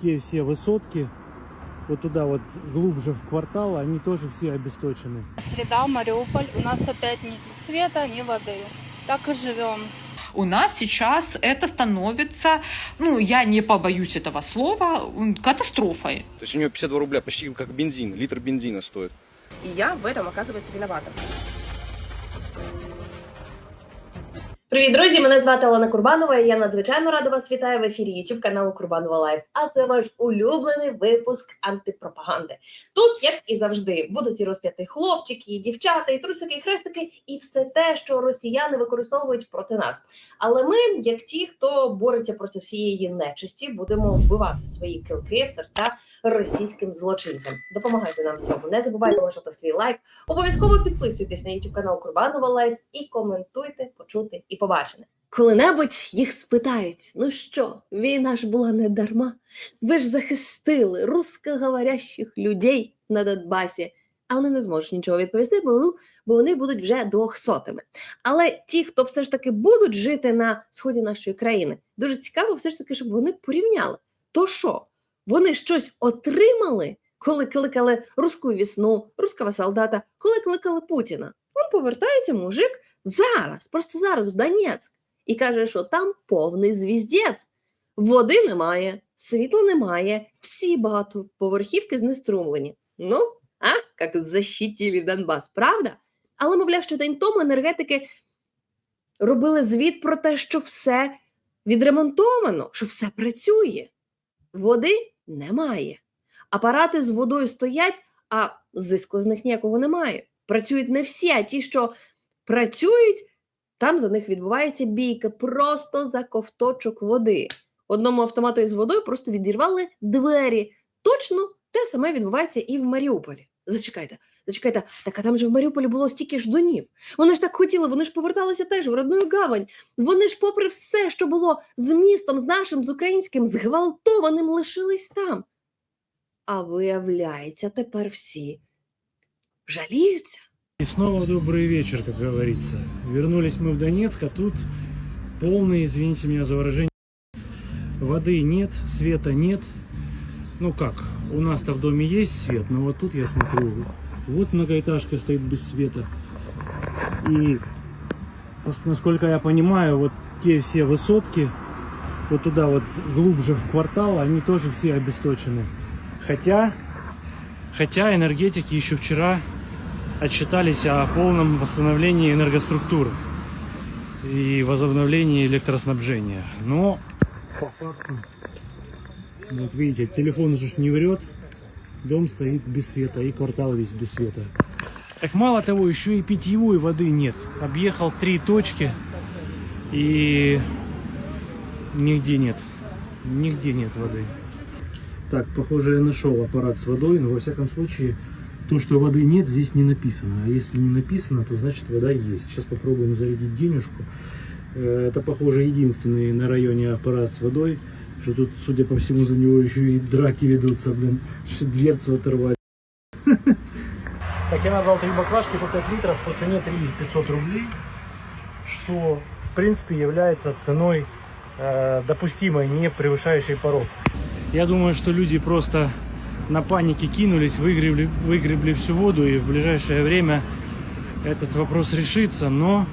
те все высотки, вот туда вот глубже в квартал, они тоже все обесточены. Среда, Мариуполь. У нас опять ни света, ни воды. Так и живем. У нас сейчас это становится, ну, я не побоюсь этого слова, м, катастрофой. То есть у него 52 рубля, почти как бензин, литр бензина стоит. И я в этом, оказывается, виновата. Привіт, друзі! Мене звати Олена Курбанова. і Я надзвичайно рада вас вітаю в ефірі YouTube каналу Курбанова Лайф. А це ваш улюблений випуск антипропаганди. Тут, як і завжди, будуть і розп'яти хлопчики, і дівчата, і трусики, і хрестики, і все те, що росіяни використовують проти нас. Але ми, як ті, хто бореться проти всієї нечисті, будемо вбивати свої килки в серця російським злочинцям. Допомагайте нам в цьому. Не забувайте лишати свій лайк. Обов'язково підписуйтесь на YouTube канал Курбанова Лайф і коментуйте, почути і побачене. Коли-небудь їх спитають: ну що, війна ж була не дарма. Ви ж захистили русскоговорящих людей на Донбасі. А вони не зможуть нічого відповісти, бо, ну, вони будуть вже двохсотими. Але ті, хто все ж таки будуть жити на сході нашої країни, дуже цікаво, все ж таки, щоб вони порівняли. То що, вони щось отримали, коли кликали русську вісну, руского солдата, коли кликали Путіна? Он повертається мужик зараз, просто зараз в Донецьк, і каже, що там повний звіздець. Води немає, світла немає, всі багатоповерхівки знеструмлені. Ну, а, як защитили Донбас, правда? Але, мовляв, ще день тому енергетики робили звіт про те, що все відремонтовано, що все працює. Води немає. Апарати з водою стоять, а зиску з них ніякого немає. Працюють не всі, а ті, що працюють, там за них відбувається бійка просто за ковточок води. Одному автомату із водою просто відірвали двері. Точно те саме відбувається і в Маріуполі. Зачекайте, зачекайте, так а там же в Маріуполі було стільки ж донів. Вони ж так хотіли, вони ж поверталися теж в родную гавань. Вони ж, попри все, що було з містом, з нашим, з українським, зґвалтованим, лишились там. А виявляється, тепер всі жаліються. И снова добрый вечер, как говорится. Вернулись мы в Донецк, а тут полный, извините меня за выражение, воды нет, света нет. Ну как, у нас-то в доме есть свет, но вот тут я смотрю, вот многоэтажка стоит без света. И, насколько я понимаю, вот те все высотки, вот туда вот глубже в квартал, они тоже все обесточены. Хотя, хотя энергетики еще вчера отчитались о полном восстановлении энергоструктуры и возобновлении электроснабжения. Но по факту, вот видите, телефон уже не врет, дом стоит без света и квартал весь без света. Так мало того, еще и питьевой воды нет. Объехал три точки и нигде нет. Нигде нет воды. Так, похоже, я нашел аппарат с водой, но во всяком случае то, что воды нет, здесь не написано. А если не написано, то значит вода есть. Сейчас попробуем зарядить денежку. Э, Это, похоже, единственный на районе аппарат с водой. Что тут, судя по всему, за него еще и драки ведутся, блин. Что дверцу оторвали. Так, я набрал три баклажки по 5 литров по цене 3 500 рублей. Что, в принципе, является ценой э, допустимой, не превышающей порог. Я думаю, что люди просто на панике кинулись, выгребли, выгребли всю воду, и в ближайшее время этот вопрос решится, но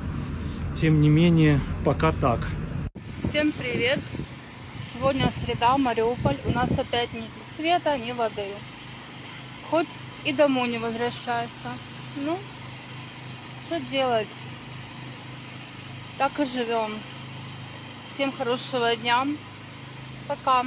тем не менее пока так. Всем привет. Сегодня среда, Мариуполь. У нас опять ни света, ни воды. Хоть и домой не возвращайся. Ну, что делать? Так и живем. Всем хорошего дня. Пока.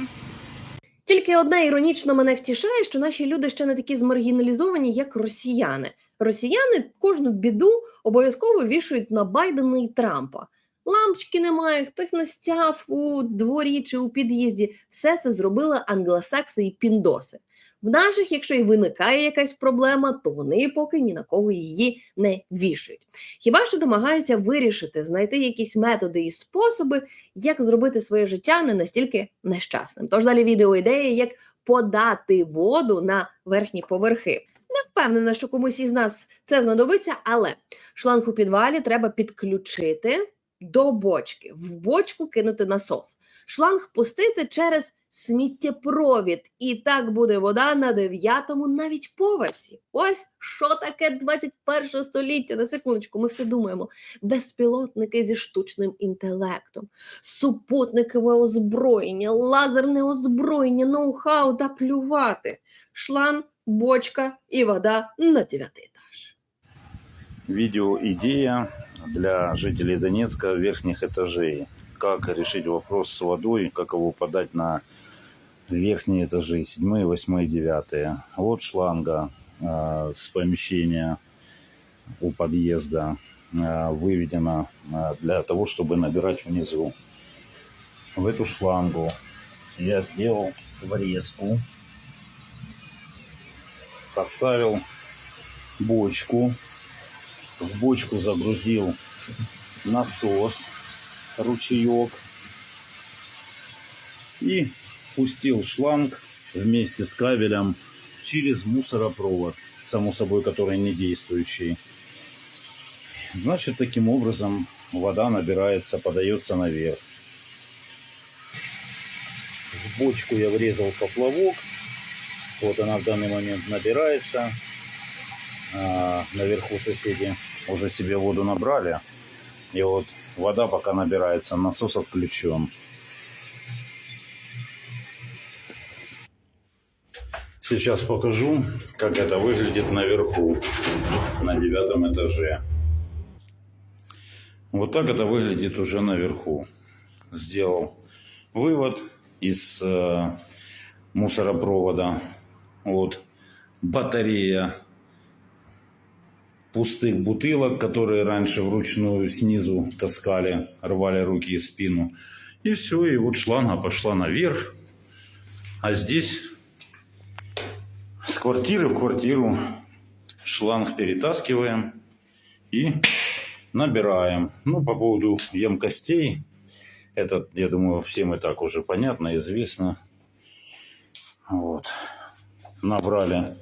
Тільки одне іронічно мене втішає, що наші люди ще не такі змаргіналізовані, як росіяни. Росіяни кожну біду обов'язково вішають на Байдена і Трампа. Лампочки немає, хтось настяв у дворі чи у під'їзді. Все це зробили англосакси і піндоси. В наших, якщо і виникає якась проблема, то вони поки ні на кого її не вішають. Хіба що намагаються вирішити, знайти якісь методи і способи, як зробити своє життя не настільки нещасним. Тож далі відео ідеї, як подати воду на верхні поверхи. Не впевнена, що комусь із нас це знадобиться, але шланг у підвалі треба підключити до бочки, в бочку кинути насос, шланг пустити через сміттєпровід, і так буде вода на дев'ятому навіть поверсі. Ось що таке 21 століття. На секундочку, ми все думаємо. Безпілотники зі штучним інтелектом, супутникове озброєння, лазерне озброєння, ноу-хау та плювати, шланг, бочка і вода на дев'ятий етаж. видеоидея для жителей Донецка верхних этажей. Как решить вопрос с водой, как его подать на верхние этажи, седьмые, восьмые, девятые. Вот шланга э, с помещения у подъезда э, выведена э, для того, чтобы набирать внизу. В эту шлангу я сделал врезку, поставил бочку, в бочку загрузил насос, ручеек и пустил шланг вместе с кабелем через мусоропровод, само собой, который не действующий. Значит, таким образом вода набирается, подается наверх. В бочку я врезал поплавок. Вот она в данный момент набирается. А, наверху соседи уже себе воду набрали. И вот вода пока набирается, насос отключен. Сейчас покажу, как это выглядит наверху, на девятом этаже. Вот так это выглядит уже наверху. Сделал вывод из э, мусоропровода. Вот батарея пустых бутылок, которые раньше вручную снизу таскали, рвали руки и спину. И все, и вот шланга пошла наверх. А здесь с квартиры в квартиру шланг перетаскиваем и набираем. Ну, по поводу емкостей, это, я думаю, всем и так уже понятно, известно. Вот. Набрали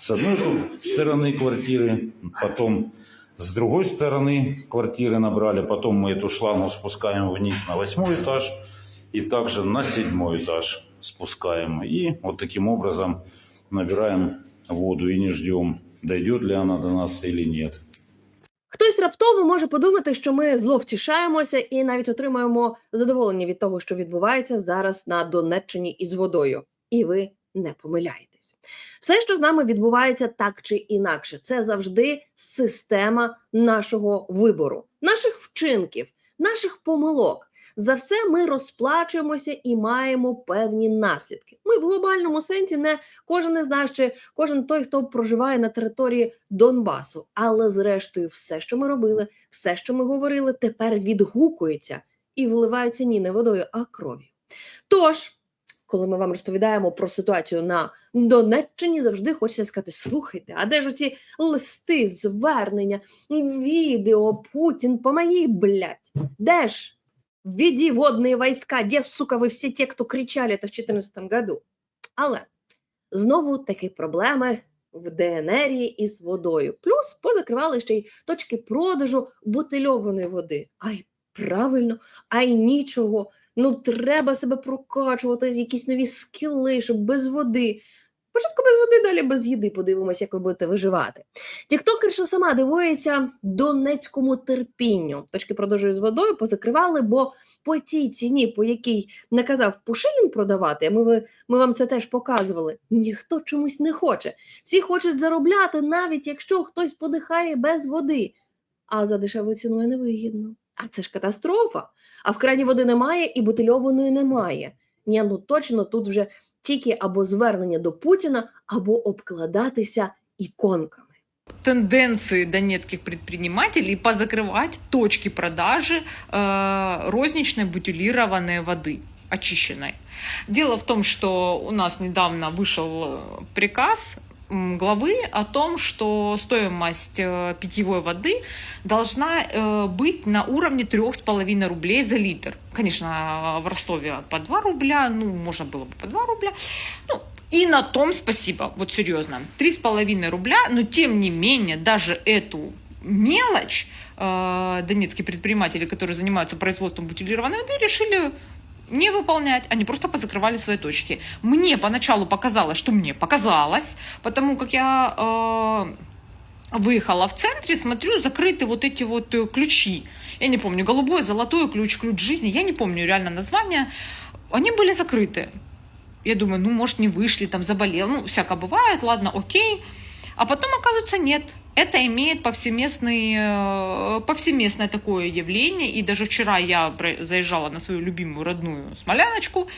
с одной стороны квартиры, потом с другой стороны квартиры набрали, потом мы эту шлангу спускаем вниз на восьмой этаж и также на седьмой этаж спускаем. И вот таким образом набираем воду и не ждем, дойдет ли она до нас или нет. Хтось раптово може подумати, що ми зловтішаємося і навіть отримуємо задоволення від того, що відбувається зараз на Донеччині із водою. І ви не помиляєтесь. Все, що з нами відбувається так чи інакше, це завжди система нашого вибору, наших вчинків, наших помилок. За все ми розплачуємося і маємо певні наслідки. Ми в глобальному сенсі не кожен із нас чи кожен той, хто проживає на території Донбасу. Але зрештою, все, що ми робили, все, що ми говорили, тепер відгукується і вливається ні не водою, а кров'ю. Тож, коли ми вам розповідаємо про ситуацію на Донеччині, завжди хочеться сказати: слухайте, а де ж оці листи, звернення, відео, Путін, помоги, блядь, де ж? Введи водные войска, де, сука, ви всі ті, хто кричали это в 2014 году. Але знову такі проблеми в ДНРі із водою. Плюс позакривали ще й точки продажу бутильованої води. Ай, правильно, ай нічого. Ну, треба себе прокачувати, якісь нові скіли, щоб без води. Спочатку без води, далі без їди. Подивимося, як ви будете виживати. Тіктокерша сама дивується донецькому терпінню. Точки продажу з водою позакривали, бо по цій ціні, по якій наказав Пушилін продавати, ми, ми вам це теж показували. Ніхто чомусь не хоче. Всі хочуть заробляти, навіть якщо хтось подихає без води. А за дешевою ціною невигідно. А це ж катастрофа А в крані води немає і бутильованої немає. Ні, ну точно тут вже тільки або звернення до Путіна, або обкладатися іконками. тенденции донецких предпринимателей позакрывать точки продажи э, розничной бутилированной воды очищенной. Дело в том, что у нас недавно вышел э, приказ м, главы о том, что стоимость э, питьевой воды должна э, быть на уровне 3,5 рублей за литр. Конечно, в Ростове по 2 рубля, ну, можно было бы по 2 рубля. Ну, и на том спасибо, вот серьезно. 3,5 рубля, но тем не менее, даже эту мелочь э, донецкие предприниматели, которые занимаются производством бутилированной воды, решили не выполнять, они просто позакрывали свои точки. Мне поначалу показалось, что мне показалось, потому как я э, выехала в центре, смотрю, закрыты вот эти вот э, ключи. Я не помню, голубой, золотой ключ, ключ жизни, я не помню реально название. Они были закрыты. Я думаю, ну, может, не вышли, там, заболел. Ну, всяко бывает, ладно, окей. А потом, оказывается, нет. Это имеет повсеместный, э, повсеместное такое явление. И даже вчера я про- заезжала на свою любимую родную Смоляночку,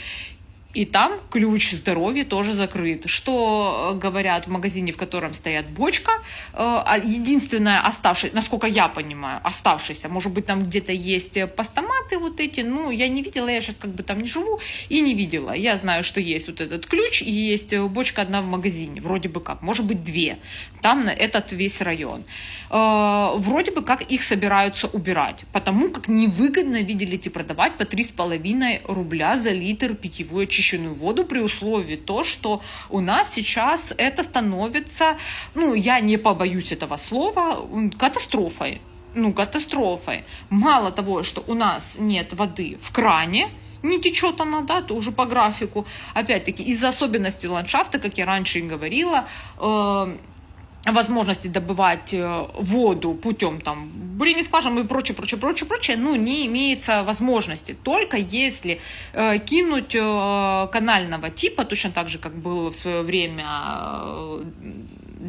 и там ключ здоровья тоже закрыт. Что э, говорят в магазине, в котором стоят бочка, э, а единственное оставшееся, насколько я понимаю, оставшееся, может быть, там где-то есть постаматы вот эти, ну, я не видела, я сейчас как бы там не живу и не видела. Я знаю, что есть вот этот ключ и есть э, бочка одна в магазине, вроде бы как, может быть, две. Там на этот весь район. Э, Вроде бы как их собираются убирать, потому как невыгодно, видели, идти продавать по 3,5 рубля за литр питьевую очищенную воду при условии то, что у нас сейчас это становится, ну, я не побоюсь этого слова, м, катастрофой. Ну, катастрофой. Мало того, что у нас нет воды в кране, не течет она, да, то уже по графику. Опять-таки, из-за особенностей ландшафта, как я раньше и говорила, э, возможности добывать э, воду путем там бурения скважин и прочее, прочее, прочее, прочее, ну, не имеется возможности. Только если э, кинуть э, канального типа, точно так же, как было в свое время э,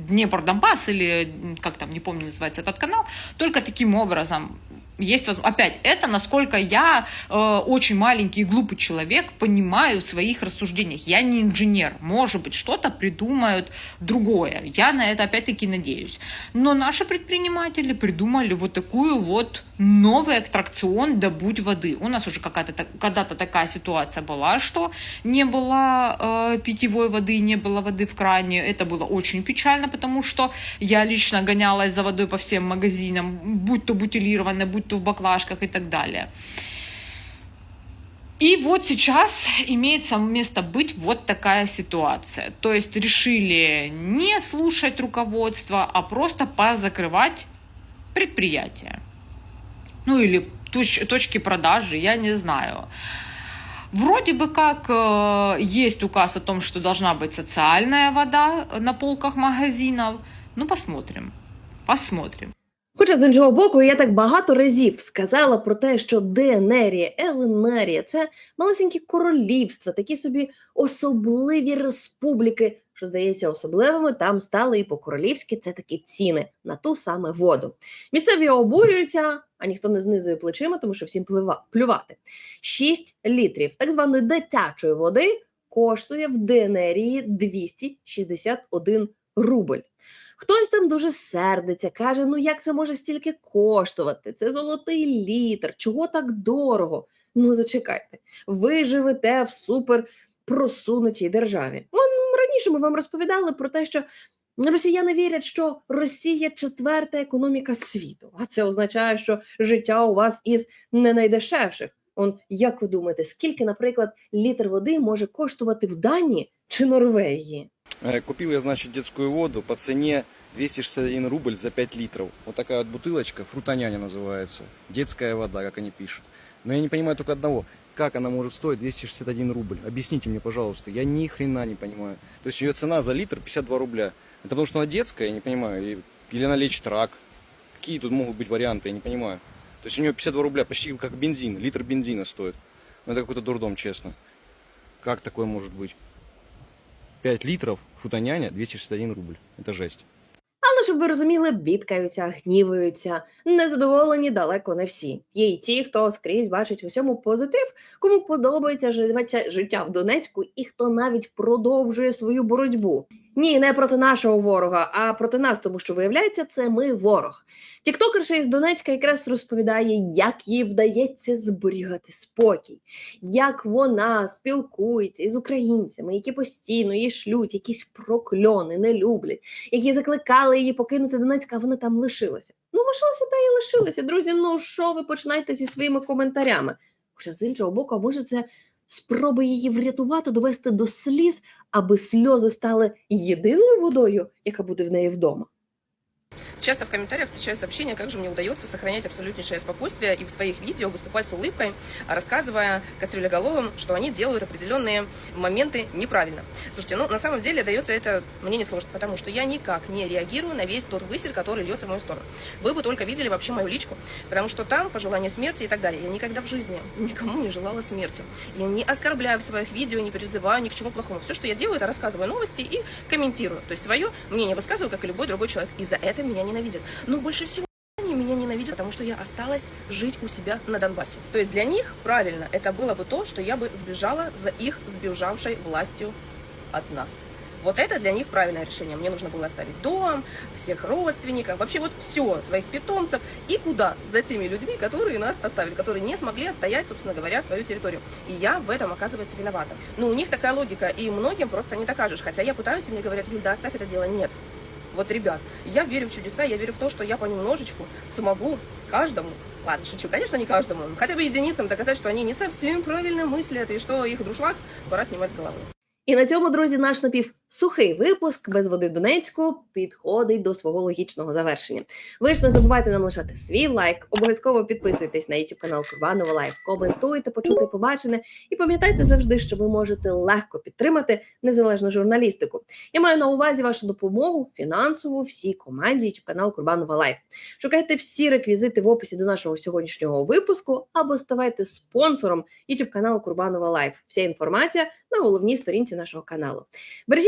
Днепр Донбасс или как там, не помню, называется этот канал, только таким образом есть опять это насколько я э, очень маленький и глупый человек понимаю в своих рассуждениях. Я не инженер. Может быть что-то придумают другое. Я на это опять-таки надеюсь. Но наши предприниматели придумали вот такую вот новый аттракцион добудь воды у нас уже какая-то когда-то такая ситуация была что не было э, питьевой воды не было воды в кране это было очень печально потому что я лично гонялась за водой по всем магазинам, будь то бутилированная, будь то в баклажках и так далее. И вот сейчас имеется место быть вот такая ситуация. То есть решили не слушать руководство, а просто позакрывать предприятия. Ну или точ- точки продажи, я не знаю. Вроде бы как э, есть указ о том, что должна быть социальная вода на полках магазинов. Ну, посмотрим. Посмотрим. Хоча з іншого боку, я так багато разів сказала про те, що Денерія, Еленерія це малесенькі королівства, такі собі особливі республіки, що здається особливими, там стали і по-королівськи це такі ціни на ту саме воду. Місцеві обурюються, а ніхто не знизує плечима, тому що всім плива, плювати. 6 літрів так званої дитячої води коштує в Денерії 261 рубль. Хтось там дуже сердиться, каже: ну як це може стільки коштувати? Це золотий літр, чого так дорого? Ну зачекайте, ви живете в супер просунутій державі. Вон раніше ми вам розповідали про те, що росіяни вірять, що Росія четверта економіка світу, а це означає, що життя у вас із не найдешевших. Он як ви думаєте, скільки, наприклад, літр води може коштувати в Данії чи Норвегії? Э, Купил я, значит, детскую воду по цене 261 рубль за 5 литров. Вот такая вот бутылочка, фрутоняня называется. Детская вода, как они пишут. Но я не понимаю только одного. Как она может стоить 261 рубль? Объясните мне, пожалуйста. Я ни хрена не понимаю. То есть ее цена за литр 52 рубля. Это потому что она детская, я не понимаю. Или она лечит рак. Какие тут могут быть варианты, я не понимаю. То есть у нее 52 рубля, почти как бензин. Литр бензина стоит. Ну это какой-то дурдом, честно. Как такое может быть? 5 литров фрутоняня 261 рубль. Это жесть. Але щоб ви розуміли, бідкаються, гнівуються, незадоволені далеко не всі. Є й ті, хто скрізь бачить усьому позитив, кому подобається живеться життя в Донецьку, і хто навіть продовжує свою боротьбу. Ні, не проти нашого ворога, а проти нас, тому що виявляється, це ми ворог. Тіктокерша із Донецька якраз розповідає, як їй вдається зберігати спокій, як вона спілкується із українцями, які постійно їй шлють якісь прокльони, не люблять які закликали її покинути Донецьк, а вона там лишилася. Ну, лишилася та і лишилася. Друзі, ну що ви починаєте зі своїми коментарями? Хоча з іншого боку, може це спроби її врятувати, довести до сліз, аби сльози стали єдиною водою, яка буде в неї вдома. Часто в комментариях встречаю сообщения, как же мне удается сохранять абсолютнейшее спокойствие и в своих видео выступать с улыбкой, рассказывая кастрюлеголовым, что они делают определенные моменты неправильно. Слушайте, ну на самом деле дается это мне не сложно, потому что я никак не реагирую на весь тот высель, который льется в мою сторону. Вы бы только видели вообще мою личку, потому что там пожелание смерти и так далее. Я никогда в жизни никому не желала смерти. Я не оскорбляю в своих видео, не призываю ни к чему плохому. Все, что я делаю, это рассказываю новости и комментирую. То есть свое мнение высказываю, как и любой другой человек. И за это меня ненавидят. Но больше всего они меня ненавидят, потому что я осталась жить у себя на Донбассе. То есть для них правильно это было бы то, что я бы сбежала за их сбежавшей властью от нас. Вот это для них правильное решение. Мне нужно было оставить дом, всех родственников, вообще вот все, своих питомцев. И куда? За теми людьми, которые нас оставили, которые не смогли отстоять, собственно говоря, свою территорию. И я в этом, оказывается, виновата. Но у них такая логика, и многим просто не докажешь. Хотя я пытаюсь, и мне говорят, Юль, да оставь это дело. Нет. Вот, ребят, я верю в чудеса, я верю в то, что я понемножечку смогу каждому, ладно, шучу, конечно, не каждому, хотя бы единицам доказать, что они не совсем правильно мыслят, и что их друшлаг пора снимать с головы. І на цьому, друзі, наш напівсухий випуск без води Донецьку підходить до свого логічного завершення. Ви ж не забувайте нам лишати свій лайк, обов'язково підписуйтесь на YouTube канал Курбанова Лайф, коментуйте, почути, побачене. І пам'ятайте завжди, що ви можете легко підтримати незалежну журналістику. Я маю на увазі вашу допомогу фінансову всій команді YouTube канал Курбанова Лайф. Шукайте всі реквізити в описі до нашого сьогоднішнього випуску або ставайте спонсором YouTube каналу Курбанова Лайф. Вся інформація на головній сторінці нашого каналу.